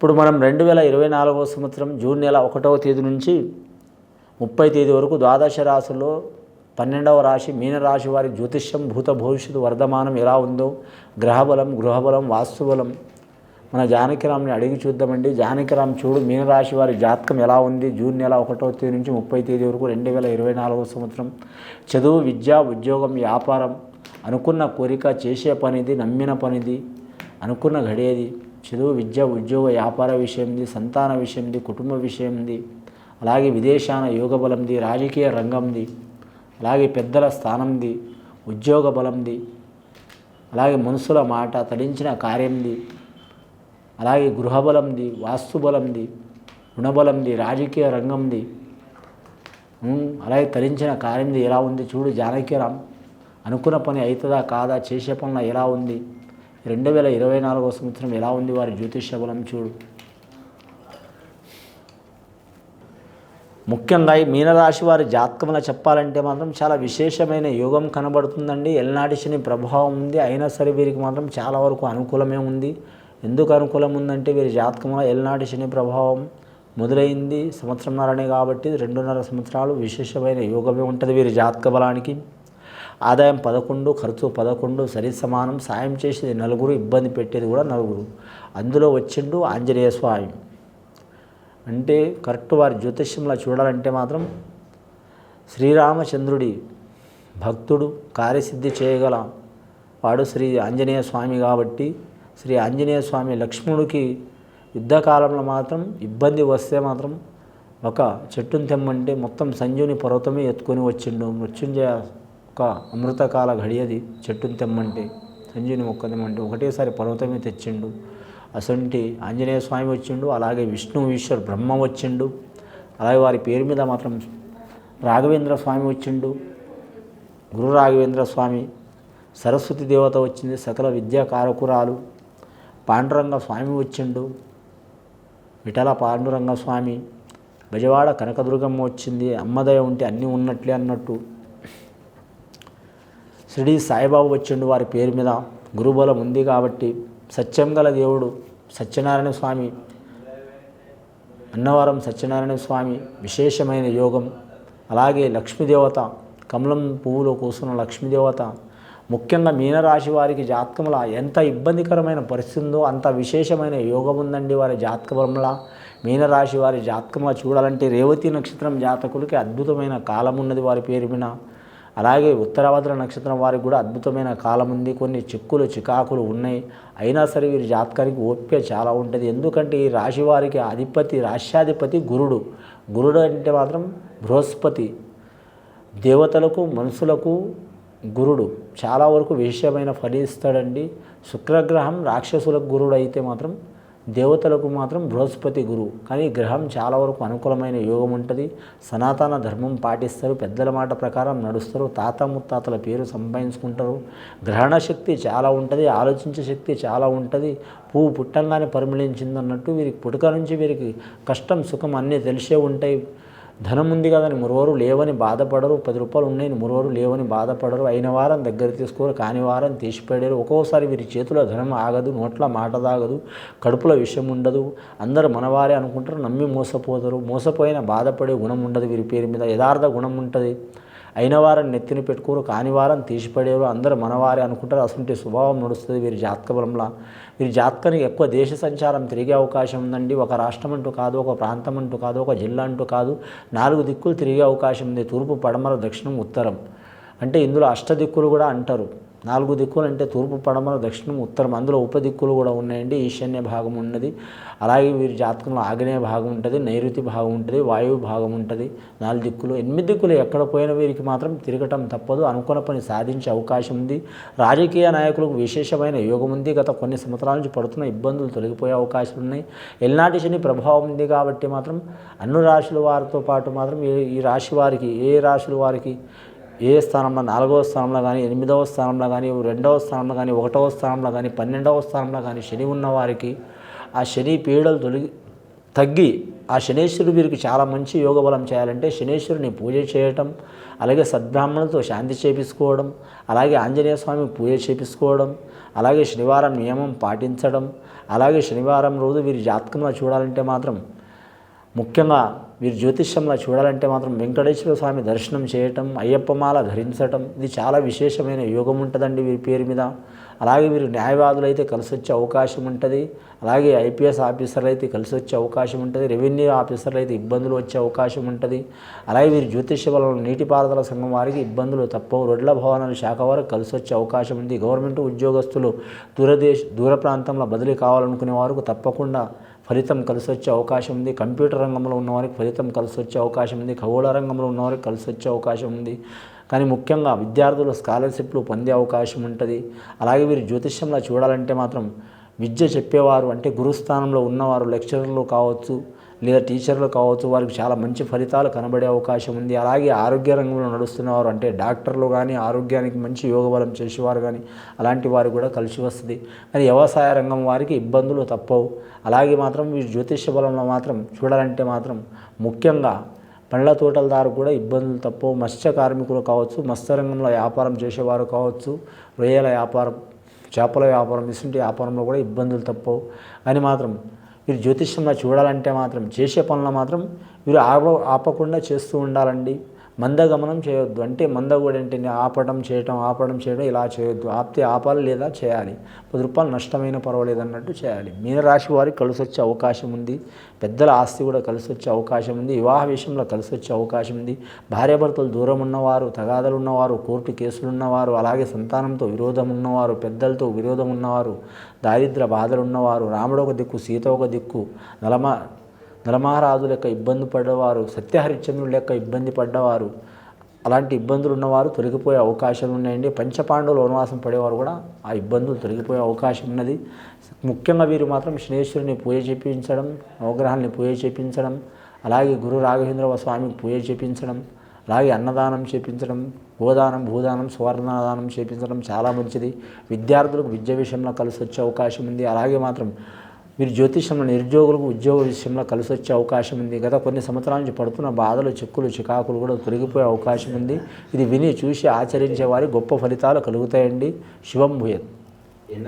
ఇప్పుడు మనం రెండు వేల ఇరవై నాలుగవ సంవత్సరం జూన్ నెల ఒకటవ తేదీ నుంచి ముప్పై తేదీ వరకు ద్వాదశ రాశుల్లో పన్నెండవ రాశి మీనరాశి వారి జ్యోతిష్యం భూత భవిష్యత్తు వర్ధమానం ఎలా ఉందో గ్రహబలం గృహబలం వాస్తుబలం మన జానకిరామ్ని అడిగి చూద్దామండి. జానకిరామ్ చూడు మీనరాశి వారి జాతకం ఎలా ఉంది? జూన్ నెల ఒకటో తేదీ నుంచి ముప్పై తేదీ వరకు రెండు వేల ఇరవై నాలుగవ సంవత్సరం. చదువు విద్య ఉద్యోగం వ్యాపారం అనుకున్న కోరిక చేసే పనిది నమ్మిన పనిది అనుకున్న గడియేది చదువు విద్య ఉద్యోగ వ్యాపార విషయంది సంతాన విషయంది కుటుంబ విషయంది అలాగే విదేశాన యోగ బలంది రాజకీయ రంగంది అలాగే పెద్దల స్థానంది ఉద్యోగ బలంది అలాగే మనుషుల మాట తడించిన కార్యంది అలాగే గృహబలంది వాస్తుబలంది రుణబలంది రాజకీయ రంగంది అలాగే తరించిన కార్యంది ఎలా ఉంది చూడు జానకీరామ్ అనుకున్న పని అవుతుందా కాదా చేసే పనుల ఎలా ఉంది? రెండు వేల ఇరవై నాలుగో సంవత్సరం ఎలా ఉంది వారి జ్యోతిష్య బలం చూడు. ముఖ్యంగా ఈ మీనరాశి వారి జాతకంలో చెప్పాలంటే మాత్రం చాలా విశేషమైన యోగం కనబడుతుందండి. ఎల్నాటి శని ప్రభావం ఉంది. అయినా సరే వీరికి మాత్రం చాలా వరకు అనుకూలమే ఉంది. ఎందుకు అనుకూలం ఉందంటే వీరి జాతకంలో ఎల్నాటి శని ప్రభావం మొదలైంది. సంవత్సరంన్నరనే కాబట్టి రెండున్నర సంవత్సరాలు విశేషమైన యోగమే ఉంటుంది వీరి జాతక బలానికి. ఆదాయం పదకొండు ఖర్చు పదకొండు సరి సమానం సాయం చేసేది నలుగురు ఇబ్బంది పెట్టేది కూడా నలుగురు. అందులో వచ్చిండు ఆంజనేయ స్వామి. అంటే కరెక్ట్ వారి జ్యోతిష్యంలో చూడాలంటే మాత్రం శ్రీరామచంద్రుడి భక్తుడు కార్యసిద్ధి చేయగల వాడు శ్రీ ఆంజనేయ స్వామి కాబట్టి శ్రీ ఆంజనేయ స్వామి లక్ష్మణుడికి యుద్ధకాలంలో మాత్రం ఇబ్బంది వస్తే మాత్రం ఒక చెట్టును తెమ్మంటే మొత్తం సంజీవుని పర్వతమే ఎత్తుకొని వచ్చిండు. మృత్యుంజయ ఒక అమృతకాల ఘడియది చెట్టును తెమ్మంటే సంజీవుని మొక్క తెమ్మంటే ఒకటేసారి పర్వతమే తెచ్చిండు. అసంటి ఆంజనేయ స్వామి వచ్చిండు అలాగే విష్ణు ఈశ్వర్ బ్రహ్మ వచ్చిండు. అలాగే వారి పేరు మీద మాత్రం రాఘవేంద్ర స్వామి వచ్చిండు. గురు రాఘవేంద్ర స్వామి సరస్వతి దేవత వచ్చింది సకల విద్యా కారకురాలు. పాండురంగ స్వామి వచ్చిండు. విఠల పాండురంగ స్వామి బెజవాడ కనకదుర్గమ్మ వచ్చింది. అమ్మదయ ఉంటే అన్నీ ఉన్నట్లే అన్నట్టు షిరిడి సాయిబాబు వచ్చిండు వారి పేరు మీద గురుబలం ఉంది కాబట్టి సత్యం గల దేవుడు సత్యనారాయణ స్వామి అన్నవరం సత్యనారాయణ స్వామి విశేషమైన యోగం. అలాగే లక్ష్మీదేవత కమలం పువ్వులో కూసున్న లక్ష్మీదేవత ముఖ్యంగా మీనరాశి వారికి జాతకంలో ఎంత ఇబ్బందికరమైన పరిస్థితి ఉందో అంత విశేషమైన యోగం ఉందండి వారి జాతక మీనరాశి వారి జాతకంలో చూడాలంటే రేవతి నక్షత్రం జాతకులకి అద్భుతమైన కాలం ఉన్నది వారి పేరు మీద. అలాగే ఉత్తరాభద్ర నక్షత్రం వారికి కూడా అద్భుతమైన కాలం ఉంది. కొన్ని చిక్కులు చికాకులు ఉన్నాయి. అయినా సరే వీరి జాతకానికి ఓపిక చాలా ఉంటుంది. ఎందుకంటే ఈ రాశి వారికి అధిపతి రాష్ట్రాధిపతి గురుడు. గురుడు అంటే మాత్రం బృహస్పతి. దేవతలకు మనుషులకు గురుడు. చాలా వరకు విశేషమైన ఫలిస్తాడండి. శుక్రగ్రహం రాక్షసులకు గురుడు అయితే మాత్రం దేవతలకు మాత్రం బృహస్పతి గురువు కానీ గ్రహం చాలా వరకు అనుకూలమైన యోగం ఉంటుంది. సనాతన ధర్మం పాటిస్తారు. పెద్దల మాట ప్రకారం నడుస్తారు. తాత ముత్తాతల పేరు సంపాదించుకుంటారు. గ్రహణ శక్తి చాలా ఉంటుంది. ఆలోచించే శక్తి చాలా ఉంటుంది. పువ్వు పుట్టంగానే పరిమళించింది అన్నట్టు వీరికి పుట్టుక నుంచి వీరికి కష్టం సుఖం అన్నీ తెలిసే ఉంటాయి. ధనం ఉంది కదని మురువరు లేవని బాధపడరు పది రూపాయలు ఉన్నాయని మురువరు లేవని బాధపడరు అయిన వారం దగ్గర తీసుకోరు కాని వారం తీసిపెడరు ఒక్కోసారి వీరి చేతిలో ధనం ఆగదు నోట్ల మాట తాగదు కడుపులో విషయం ఉండదు. అందరూ మనవారే అనుకుంటారు నమ్మి మోసపోతారు. మోసపోయిన బాధపడే గుణం ఉండదు వీరి పేరు మీద యథార్థ గుణం ఉంటుంది. అయిన వారం నెత్తిని పెట్టుకోరు కాని వారం తీసిపడేరు అందరూ మనవారే అనుకుంటారు. అసలు స్వభావం నడుస్తుంది. వీరి జాతక బలంలా. వీరి జాతకానికి ఎక్కువ దేశ సంచారం తిరిగే అవకాశం ఉందండి. ఒక రాష్ట్రం అంటూ కాదు ఒక ప్రాంతం అంటూ కాదు ఒక జిల్లా అంటూ కాదు. నాలుగు దిక్కులు తిరిగే అవకాశం ఉంది. తూర్పు పడమర దక్షిణం ఉత్తరం. అంటే ఇందులో అష్టదిక్కులు కూడా అంటారు. నాలుగు దిక్కులు అంటే తూర్పు పడమర దక్షిణం ఉత్తరం. అందులో ఉపదిక్కులు కూడా ఉన్నాయండి. ఈశాన్య భాగం ఉన్నది. అలాగే వీరి జాతకంలో ఆగ్నేయ భాగం ఉంటుంది నైరుతి భాగం ఉంటుంది వాయువు భాగం ఉంటుంది. నాలుగు దిక్కులు. ఎనిమిది దిక్కులు ఎక్కడ పోయిన వీరికి మాత్రం తిరగటం తప్పదు. అనుకున్న పని సాధించే అవకాశం ఉంది. రాజకీయ నాయకులకు విశేషమైన యోగం ఉంది. గత కొన్ని సంవత్సరాల నుంచి పడుతున్న ఇబ్బందులు తొలగిపోయే అవకాశాలు ఉన్నాయి. ఎల్నాటి శని ప్రభావం ఉంది కాబట్టి మాత్రం అన్ని రాశుల వారితో పాటు మాత్రం ఏ ఈ రాశి వారికి ఏ రాశుల వారికి ఏ స్థానంలో నాలుగవ స్థానంలో కానీ ఎనిమిదవ స్థానంలో కానీ రెండవ స్థానంలో కానీ ఒకటవ స్థానంలో కానీ పన్నెండవ స్థానంలో కానీ శని ఉన్నవారికి ఆ శని పీడలు తొలగి తగ్గి ఆ శనేశ్వరుడు వీరికి చాలా మంచి యోగ బలం చేయాలంటే శనేశ్వరుని పూజ చేయటం అలాగే సద్బ్రాహ్మణులతో శాంతి చేపించుకోవడం అలాగే ఆంజనేయ స్వామి పూజ చేపించుకోవడం అలాగే శనివారం నియమం పాటించడం అలాగే శనివారం రోజు వీరి జాతకంలో చూడాలంటే మాత్రం ముఖ్యంగా వీరు జ్యోతిష్యంలో చూడాలంటే మాత్రం వెంకటేశ్వర స్వామి దర్శనం చేయటం అయ్యప్పమాల ధరించటం ఇది చాలా విశేషమైన యోగం ఉంటుందండి వీరి పేరు మీద. అలాగే వీరు న్యాయవాదులు అయితే కలిసి వచ్చే అవకాశం ఉంటుంది. అలాగే ఐపీఎస్ ఆఫీసర్లు అయితే కలిసి వచ్చే అవకాశం ఉంటుంది. రెవెన్యూ ఆఫీసర్లు అయితే ఇబ్బందులు వచ్చే అవకాశం ఉంటుంది. అలాగే వీరు జ్యోతిష్య బలం నీటిపారుదల సంఘం వారికి ఇబ్బందులు తప్పవు రొడ్ల భవనాల శాఖ వారికి కలిసి వచ్చే అవకాశం ఉంది. గవర్నమెంట్ ఉద్యోగస్తులు దూరదేశ దూర ప్రాంతంలో బదిలీ కావాలనుకునే వారికి తప్పకుండా ఫలితం కలిసి వచ్చే అవకాశం ఉంది. కంప్యూటర్ రంగంలో ఉన్నవారికి ఫలితం కలిసి వచ్చే అవకాశం ఉంది. ఖగోళ రంగంలో ఉన్నవారికి కలిసి వచ్చే అవకాశం ఉంది. కానీ ముఖ్యంగా విద్యార్థులు స్కాలర్షిప్లు పొందే అవకాశం ఉంటుంది. అలాగే వీరు జ్యోతిష్యంలో చూడాలంటే మాత్రం విద్య చెప్పేవారు అంటే గురుస్థానంలో ఉన్నవారు లెక్చరర్లు కావచ్చు. లేదా టీచర్లు కావచ్చు వారికి చాలా మంచి ఫలితాలు కనబడే అవకాశం ఉంది. అలాగే ఆరోగ్య రంగంలో నడుస్తున్నవారు అంటే డాక్టర్లు కానీ ఆరోగ్యానికి మంచి యోగబలం చేసేవారు కానీ అలాంటి వారు కూడా కలిసి వస్తుంది. కానీ వ్యవసాయ రంగం వారికి ఇబ్బందులు తప్పవు. అలాగే మాత్రం ఈ జ్యోతిష్య బలంలో మాత్రం చూడాలంటే మాత్రం ముఖ్యంగా పండ్ల తోటలదారు కూడా ఇబ్బందులు తప్పవు. మత్స్య కార్మికులు కావచ్చు మత్స్య రంగంలో వ్యాపారం చేసేవారు కావచ్చు రొయ్యల వ్యాపారం చేపల వ్యాపారం ఇసుంటి వ్యాపారంలో కూడా ఇబ్బందులు తప్పవు. అని మాత్రం వీరు జ్యోతిష్యంలో చూడాలంటే మాత్రం చేసే పనులు మాత్రం వీరు ఆప ఆపకుండా చేస్తూ ఉండాలండి. మందగమనం చేయొద్దు. అంటే మంద కూడా ఏంటంటే ఆపడం చేయటం ఆపడం చేయడం ఇలా చేయొద్దు. ఆపితే ఆపాలి లేదా చేయాలి. పది రూపాయలు నష్టమైన పర్వాలేదు అన్నట్టు చేయాలి. మీనరాశి వారికి కలిసి వచ్చే అవకాశం ఉంది. పెద్దల ఆస్తి కూడా కలిసి వచ్చే అవకాశం ఉంది. వివాహ విషయంలో కలిసి వచ్చే అవకాశం ఉంది. భార్యాభర్తలు దూరం ఉన్నవారు తగాదలు ఉన్నవారు కోర్టు కేసులు ఉన్నవారు అలాగే సంతానంతో విరోధం ఉన్నవారు పెద్దలతో విరోధం ఉన్నవారు దారిద్ర బాధలు ఉన్నవారు రాముడు ఒక దిక్కు సీత ఒక దిక్కు నలమ నలమహారాజు లెక్క ఇబ్బంది పడ్డవారు సత్యహరిశ్చంద్రుడు లెక్క ఇబ్బంది పడ్డవారు అలాంటి ఇబ్బందులు ఉన్నవారు తొలగిపోయే అవకాశాలు ఉన్నాయండి. పంచపాండవులు వనవాసం పడేవారు కూడా ఆ ఇబ్బందులు తొలగిపోయే అవకాశం ఉన్నది. ముఖ్యంగా వీరు మాత్రం శనేశ్వరుని పూజ చేపించడం నవగ్రహాన్ని పూజ చేపించడం అలాగే గురు రాఘవేంద్ర స్వామికి పూజ చేపించడం అలాగే అన్నదానం చేపించడం గోదానం భూదానం సువర్ణదానం చేపించడం చాలా మంచిది. విద్యార్థులకు విద్య విషయంలో కలిసి వచ్చే అవకాశం ఉంది. అలాగే మాత్రం మీరు జ్యోతిషంలో నిరుద్యోగులకు ఉద్యోగ విషయంలో కలిసి వచ్చే అవకాశం ఉంది. గత కొన్ని సంవత్సరాల నుంచి పడుతున్న బాధలు చిక్కులు చికాకులు కూడా తొలగిపోయే అవకాశం ఉంది. ఇది విని చూసి ఆచరించే వారి గొప్ప ఫలితాలు కలుగుతాయండి. శివం భూయత్.